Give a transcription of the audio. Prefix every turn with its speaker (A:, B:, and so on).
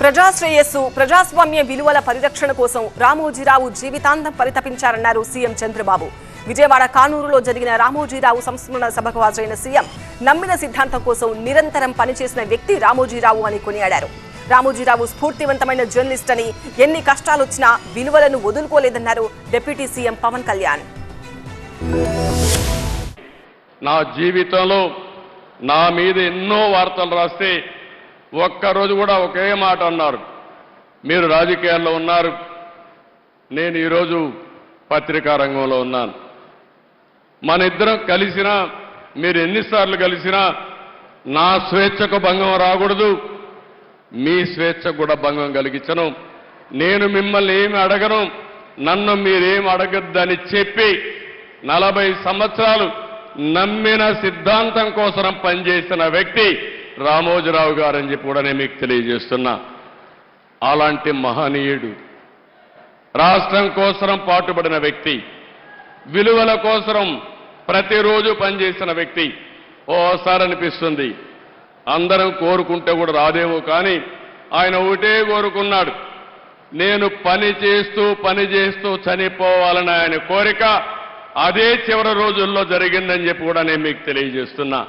A: ప్రజాశ్రేయస్సు ప్రజాస్వామ్య విలువల పరిరక్షణ కోసం రామోజీరావు జీవితాంతం పరితపించారన్నారు సీఎం చంద్రబాబు. విజయవాడ కానూరులో జరిగిన రామోజీరావు సంస్మరణ సభకు హాజరైన సీఎం నమ్మిన సిద్ధాంతం కోసం నిరంతరం పనిచేసిన వ్యక్తి రామోజీరావు అని కొనియాడారు. రామోజీరావు స్ఫూర్తివంతమైన జర్నలిస్ట్ అని ఎన్ని కష్టాలొచ్చినా విలువలను వదులుకోలేదన్నారు డిప్యూటీ సీఎం పవన్ కళ్యాణ్.
B: నా జీవితంలో నా మీద ఎన్నో వార్తలు రాస్తే ఒక్కరోజు కూడా ఒకే మాట అన్నారు. మీరు రాజకీయాల్లో ఉన్నారు. నేను ఈరోజు పత్రికా రంగంలో ఉన్నాను. మన ఇద్దరం కలిసినా మీరు ఎన్నిసార్లు కలిసినా నా స్వేచ్ఛకు భంగం రాకూడదు. మీ స్వేచ్ఛకు కూడా భంగం కలిగించను. నేను మిమ్మల్ని ఏమి అడగను. నన్ను మీరేం అడగద్దని చెప్పి నలభై సంవత్సరాలు నమ్మిన సిద్ధాంతం కోసం పనిచేసిన వ్యక్తి రామోజీరావు గారని చెప్పి కూడా నేను మీకు తెలియజేస్తున్నా. అలాంటి మహనీయుడు రాష్ట్రం కోసం పాటుపడిన వ్యక్తి విలువల కోసం ప్రతిరోజు పనిచేసిన వ్యక్తి ఓసారి అనిపిస్తుంది. అందరం కోరుకుంటే కూడా రాదేమో కానీ ఆయన ఒకటే కోరుకున్నాడు. నేను పని చేస్తూ పని చేస్తూ చనిపోవాలని ఆయన కోరిక అదే చివరి రోజుల్లో జరిగిందని చెప్పి కూడా నేను మీకు తెలియజేస్తున్నా.